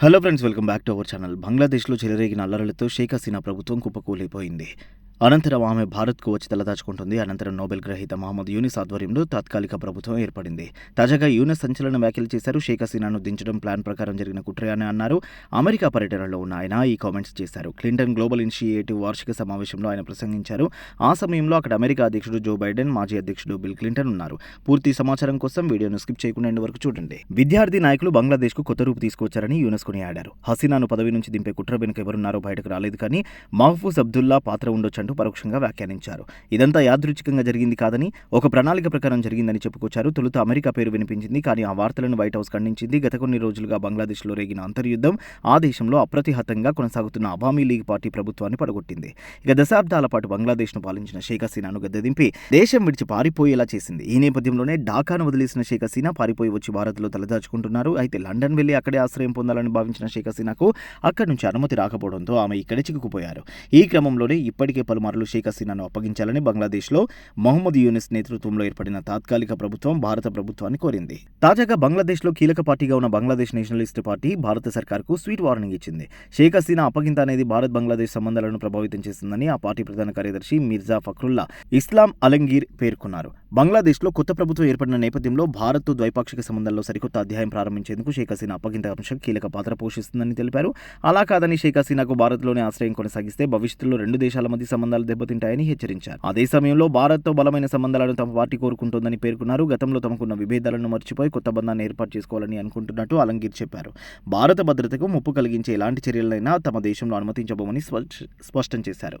Hello friends welcome back to our channel బంగ్లాదేశ్లో చెలరేగిన అల్లరలతో షేక్ హసీనా ప్రభుత్వం కుప్పకూలిపోయింది. అనంతరం ఆమె భారత్కు వచ్చి తలదాచుకుంటుంది. అనంతరం నోబెల్ గ్రహీత మహమ్మద్ యూనిస్ ఆధ్వర్యంలో తాత్కాలిక ప్రభుత్వం ఏర్పడింది. తాజాగా యూనిస్ సంచలన వ్యాఖ్యలు చేశారు. షేక్ హసీనాను దించడం ప్లాన్ ప్రకారం జరిగిన కుట్రే అని అన్నారు. అమెరికా పర్యటనలో ఉన్న ఆయన ఈ కామెంట్స్ చేశారు. క్లింటన్ గ్లోబల్ ఇనిషియేటివ్ వార్షిక సమావేశంలో ఆయన ప్రసంగించారు. ఆ సమయంలో అక్కడ అమెరికా అధ్యక్షుడు జో బైడెన్ మాజీ అధ్యక్షుడు బిల్ క్లింటన్ ఉన్నారు. పూర్తి సమాచారం కోసం వీడియోను స్కిప్ చేయకుండా వరకు చూడండి. విద్యార్థి నాయకులు బంగ్లాదేశ్కు కొత్త రూపు తీసుకొచ్చారని యూనెస్ కొనియాడారు. హసీనాను పదవి నుంచి దింపే కుట్ర వెనుక ఎవరున్నారో బయటకు రాలేదు కానీ మహఫూజ్ అబ్దుల్లా పాత్ర అంటూ పరోక్షంగా వ్యాఖ్యానించారు. ఇదంతా యాదృచ్ఛికంగా జరిగింది కాదని ఒక ప్రణాళిక ప్రకారం జరిగిందని చెప్పుకొచ్చారు. తొలుత అమెరికా పేరు వినిపించింది కానీ ఆ వార్తలను వైట్ హౌస్ ఖండించింది. గత కొన్ని రోజులుగా బంగ్లాదేశ్లో రేగిన అంతర్యుద్ధం ఆ దేశంలో అప్రతిహతంగా కొనసాగుతున్న అవామీ లీగ్ పార్టీ ప్రభుత్వాన్ని పడగొట్టింది. ఇక దశాబ్దాల పాటు బంగ్లాదేశ్ను పాలించిన షేక్ హసీనాను గద్దెదింపి దేశం విడిచి పారిపోయేలా చేసింది. ఈ నేపథ్యంలోనే ఢాకాను వదిలేసిన షేక్ హసీనా పారిపోయి వచ్చి భారత్లో తలదాచుకుంటున్నారు. అయితే లండన్ వెళ్ళి అక్కడే ఆశ్రయం పొందాలని భావించిన షేక్ హసీనాకు అక్కడి నుంచి అనుమతి రాకపోవడంతో ఆమె ఇక్కడే చిక్కుకుపోయారు. ఈ క్రమంలోనే ఇప్పటికే పలు పలుమార్లు షేక్ హసీనాను అప్పగించాలని బంగ్లాదేశ్లో మహమ్మద్ యూనిస్ నేతృత్వంలో ఏర్పడిన తాత్కాలిక ప్రభుత్వం భారత ప్రభుత్వాన్ని కోరింది. తాజాగా బంగ్లాదేశ్లో కీలక పార్టీగా ఉన్న బంగ్లాదేశ్ నేషనలిస్ట్ పార్టీ భారత సర్కార్కు స్వీట్ వార్నింగ్ ఇచ్చింది. షేక్ హసీనా అప్పగింత అనేది భారత్ బంగ్లాదేశ్ సంబంధాలను ప్రభావితం చేస్తుందని ఆ పార్టీ ప్రధాన కార్యదర్శి మిర్జా ఫక్రుల్లా ఇస్లాం అలంగీర్ పేర్కొన్నారు. బంగ్లాదేశ్లో కొత్త ప్రభుత్వం ఏర్పడిన నేపథ్యంలో భారత్ ద్వైపాక్షిక సంబంధాల్లో సరికొత్త అధ్యాయం ప్రారంభించేందుకు షేక్ హసీనా అప్పగింత అంశం కీలక పాత్ర పోషిస్తుందని తెలిపారు. అలా కాదని షేక్ హసీనాకు భారత్లోనే ఆశ్రయం కొనసాగిస్తే భవిష్యత్తులో రెండు దేశాల మధ్య సంబంధాలు దెబ్బతింటాయని హెచ్చరించారు. అదే సమయంలో భారత్తో బలమైన సంబంధాలను తమ పార్టీ కోరుకుంటోందని పేర్కొన్నారు. గతంలో తమకున్న విభేదాలను మర్చిపోయి కొత్త బంధాన్ని ఏర్పాటు చేసుకోవాలని అనుకుంటున్నట్టు అలంగీర్ చెప్పారు. భారత భద్రతకు ముప్పు కలిగించే ఎలాంటి చర్యలైనా తమ దేశంలో అనుమతించబోమని స్పష్టం చేశారు.